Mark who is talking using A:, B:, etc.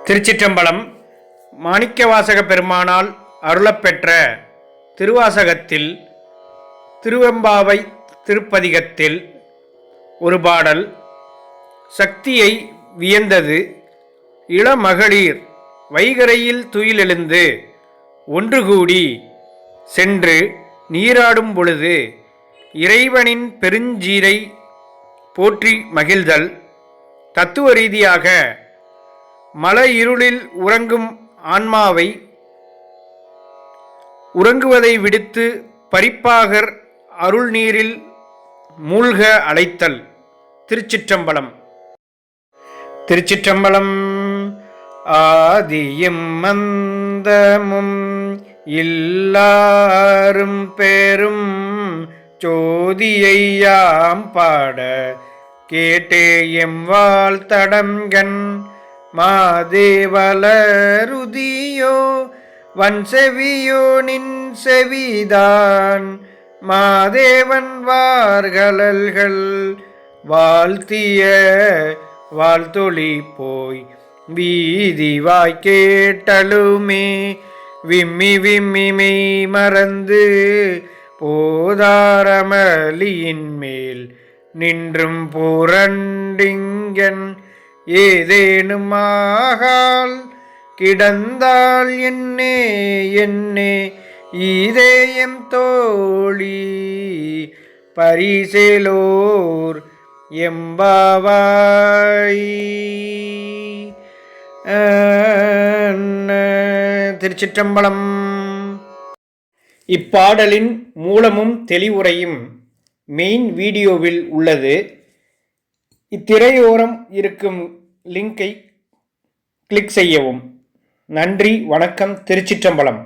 A: திருச்சிற்றம்பலம் மாணிக்கவாசக பெருமானால் அருளப்பெற்ற திருவாசகத்தில் திருவெம்பாவை திருப்பதிகத்தில் ஒரு பாடல் சக்தியை வியந்தது இளமகளிர் வைகரையில் துயிலெழுந்து ஒன்று கூடி சென்று நீராடும் பொழுது இறைவனின் பெருஞ்சீரை போற்றி மகிழ்தல் தத்துவ ரீதியாக மல இருளில் உறங்கும் ஆன்மாவை உறங்குவதை விடுத்து பரிப்பாகர் அருள் நீரில் மூழ்க அழைத்தல். திருச்சிற்றம்பலம். திருச்சிற்றம்பலம். ஆதியும் மந்தமும் இல்லாரும் பெரும் ஜோதியையாம் பாட கேட்டே எம் வாழ்த்தடங்கன் மாதேவலருதியோ வன்செவியோ நின் செவிதான் மாதேவன் வார்களல்கள் வாழ்த்திய வாழ்த்தொளி போய் வீதி வாய்க்கேட்டலுமே விம்மி விம்மி மெய் மறந்து போதாரமலியின் மேல் நின்றும் புரண்டிங்கன் ஏதேனும் ஆகால் கிடந்தால் என்னே என்னே ஈதேயம் தோழி. பரிசேலோர் எம்பாவாய். திருச்சிற்றம்பலம். இப்பாடலின் மூலமும் தெளிவுரையும் மெயின் வீடியோவில் உள்ளது. இத்திரையோரம் இருக்கும் லிங்கை கிளிக் செய்யவும். நன்றி வணக்கம் திருச்சிற்றம்பலம்.